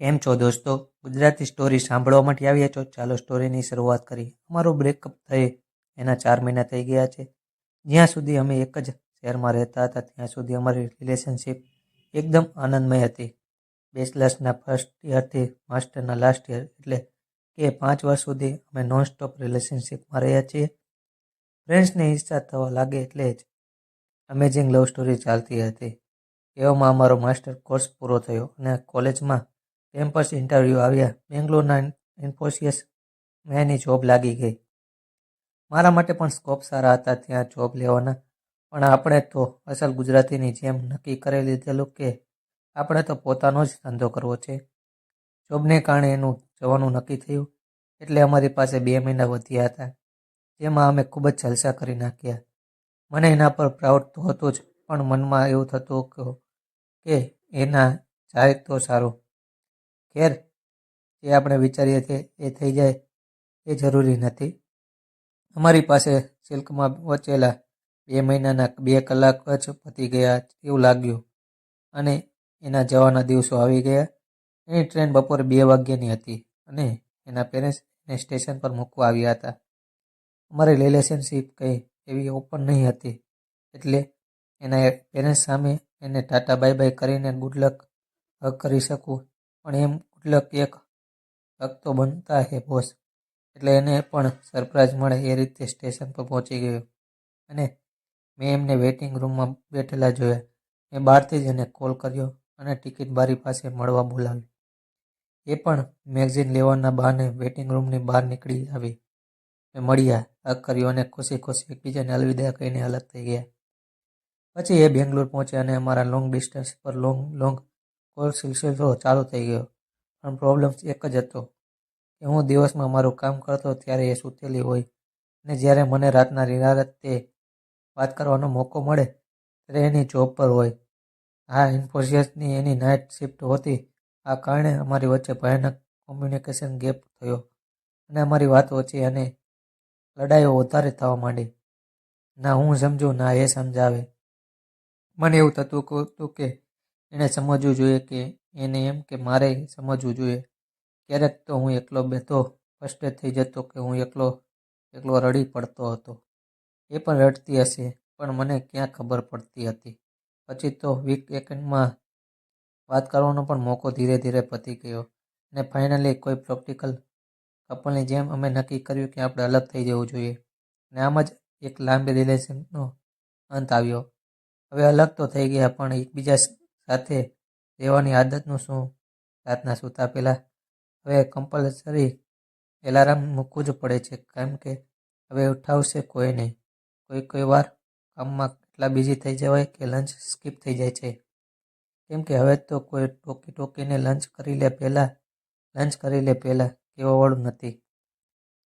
કેમ છો દોસ્તો, ગુજરાતી સ્ટોરી સાંભળવા માટે આવ્યા છો? ચાલો સ્ટોરીની શરૂઆત કરીએ. અમારું બ્રેકઅપ થઈ એના ચાર મહિના થઈ ગયા છે. જ્યાં સુધી અમે એક જ શહેરમાં રહેતા હતા, ત્યાં સુધી અમારી રિલેશનશિપ એકદમ આનંદમય હતી. બેચલર્સના ફર્સ્ટ યરથી માસ્ટરના લાસ્ટ યર એટલે કે પાંચ વર્ષ સુધી અમે નોન સ્ટોપ રિલેશનશિપમાં રહ્યા છીએ. ફ્રેન્ડ્સને ઈચ્છા થવા લાગે એટલે જ અમેઝિંગ લવ સ્ટોરી ચાલતી હતી. એવામાં અમારો માસ્ટર કોર્સ પૂરો થયો અને કોલેજમાં કેમ્પસ ઇન્ટરવ્યૂ આવ્યા. બેંગ્લોરના ઇન્ફોસિયસ મેં એની જોબ લાગી ગઈ. મારા માટે પણ સ્કોપ સારા હતા ત્યાં જોબ લેવાના. પણ આપણે તો અસલ ગુજરાતીની જેમ નક્કી કરી લીધેલું કે આપણે તો પોતાનો જ ધંધો કરવો છે. જોબને કારણે એનું જવાનું નક્કી થયું. એટલે અમારી પાસે બે મહિના વધ્યા હતા, જેમાં અમે ખૂબ જ જલસા કરી નાખ્યા. મને એના પર પ્રાઉડ તો હતો જ, પણ મનમાં એવું થતું કે એના જાય તો સારું. ખેર જે આપણે વિચારીએ છીએ એ થઈ જાય એ જરૂરી નથી. અમારી પાસે સિલ્કમાં વચેલા બે મહિનાના બે કલાક જ પતી ગયા એવું લાગ્યું અને એના જવાના દિવસો આવી ગયા. એની ટ્રેન બપોરે બે વાગ્યાની હતી અને એના પેરેન્ટ્સ એને સ્ટેશન પર મૂકવા આવ્યા હતા. અમારી રિલેશનશીપ કંઈ એવી ઓપન નહીં હતી એટલે એના પેરેન્ટ્સ સામે એને ટાટા બાય બાય કરીને ગુડ લક હક કરી શકું. પણ એમ ગુડલક એક હક તો બનતા હે બોસ. એટલે એને પણ સરપ્રાઈઝ મળે એ રીતે સ્ટેશન પર પહોંચી ગયો. અને મેં એમને વેઇટિંગ રૂમમાં બેઠેલા જોયા. મેં બહારથી જ એને કોલ કર્યો અને ટિકિટ બારી પાસે મળવા બોલાવી એ પણ મેગઝીન લેવાના બહાને વેઇટિંગ રૂમની બહાર નીકળી આવી. મેં મળ્યા, હક કર્યો અને ખુશી ખુશી એકબીજાને અલવિદા કહીને અલગ થઈ ગયા. પછી એ બેંગ્લોર પહોંચ્યા અને અમારા લોંગ ડિસ્ટન્સ પર લોંગ લોંગ કોલ સિલસિલો ચાલુ થઈ ગયો. પણ પ્રોબ્લેમ એક જ હતો કે હું દિવસમાં મારું કામ કરતો ત્યારે એ સૂતેલી હોય અને જ્યારે મને રાતના નિરાતે વાત કરવાનો મોકો મળે ત્યારે એની જોબ પર હોય. આ ઇન્ફોસિયસની એની નાઇટ શિફ્ટ હોતી આ કારણે અમારી વચ્ચે ભયાનક કોમ્યુનિકેશન ગેપ થયો અને અમારી વાત વચ્ચે અને લડાઈઓ વધારે થવા માંડી. ના હું સમજું, ના એ સમજાવે. મને એવું થતું હતું કે એણે સમજવું જોઈએ કે એને એમ કે મારે સમજવું જોઈએ. ક્યારેક તો હું એકલો બેઠો ફ્રસ્ટ્રેટ થઈ જતો કે હું એકલો એકલો રડી પડતો હતો. એ પણ રડતી હશે, પણ મને ક્યાં ખબર પડતી હતી. પછી તો વીક એકન્ડમાં વાત કરવાનો પણ મોકો ધીરે ધીરે પતી ગયો અને ફાઇનલી કોઈ પ્રેક્ટિકલ કપલની જેમ અમે નક્કી કર્યું કે આપણે અલગ થઈ જવું જોઈએ. અને આમ જ એક લાંબી રિલેશનનો અંત આવ્યો. હવે અલગ તો થઈ ગયા, પણ એકબીજા સાથે રહેવાની આદતનું શું? રાતના સૂતા પહેલાં હવે કમ્પલસરી એલાર્મ મૂકવું જ પડે છે, કેમ કે હવે ઉઠાવશે કોઈ નહીં. કોઈ કોઈ વાર કામમાં એટલા બિઝી થઈ જવાય કે લંચ સ્કીપ થઈ જાય છે. કેમ કે હવે તો કોઈ ટોકી ટોકીને લંચ કરી લે પહેલાં લંચ કરી લે પહેલાં કહેવાવાળું નથી.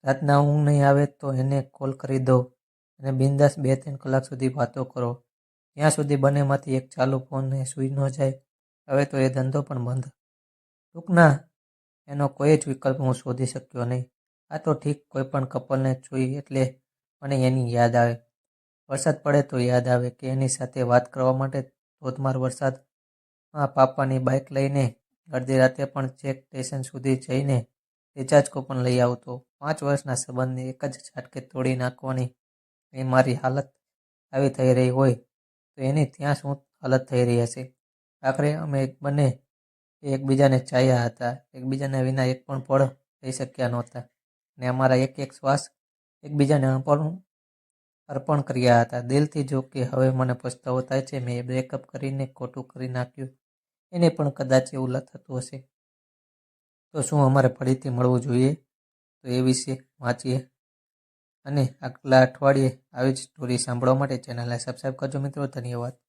રાતના ઊંઘ નહીં આવે તો એને કોલ કરી દો અને બિંદાસ બે ત્રણ કલાક સુધી વાતો કરો. ત્યાં સુધી બંનેમાંથી એક ચાલુ ફોનને સૂઈ ન જાય. હવે તો એ ધંધો પણ બંધ. ટૂંકના એનો કોઈ જ વિકલ્પ હું શોધી શક્યો નહીં. આ તો ઠીક કોઈ પણ કપલને જોઈ એટલે મને એની યાદ આવે. વરસાદ પડે તો યાદ આવે કે એની સાથે વાત કરવા માટે ધોધમાર વરસાદમાં પાપાની બાઇક લઈને અડધી રાતે પણ ચેક સ્ટેશન સુધી જઈને રિચાર્જ કૂપન લઈ આવતો. પાંચ વર્ષના સંબંધને એક જ ઝાટકે તોડી નાખવાની એ મારી હાલત આવી થઈ રહી હોય તો એની ત્યાં શું હાલત થઈ રહી હશે? આખરે અમે બંને એકબીજાને ચાહ્યા હતા. એકબીજાને વિના એક પણ પળ થઈ શક્યા નહોતા. ને અમારા એક એક શ્વાસ એકબીજાને અર્પણ અર્પણ કર્યા હતા. દિલથી જો કે હવે મને પસ્તાવો થાય છે, મેં બ્રેકઅપ કરીને ખોટું કરી નાખ્યું. એને પણ કદાચ એવું થતું હશે. તો શું અમારે ફરીથી મળવું જોઈએ? તો એ વિશે વાંચીએ. અને આગલા અઠવાડિયે આવી જ સ્ટોરી સાંભળવા માટે ચેનલને સબસ્ક્રાઈબ કરજો મિત્રો. ધન્યવાદ.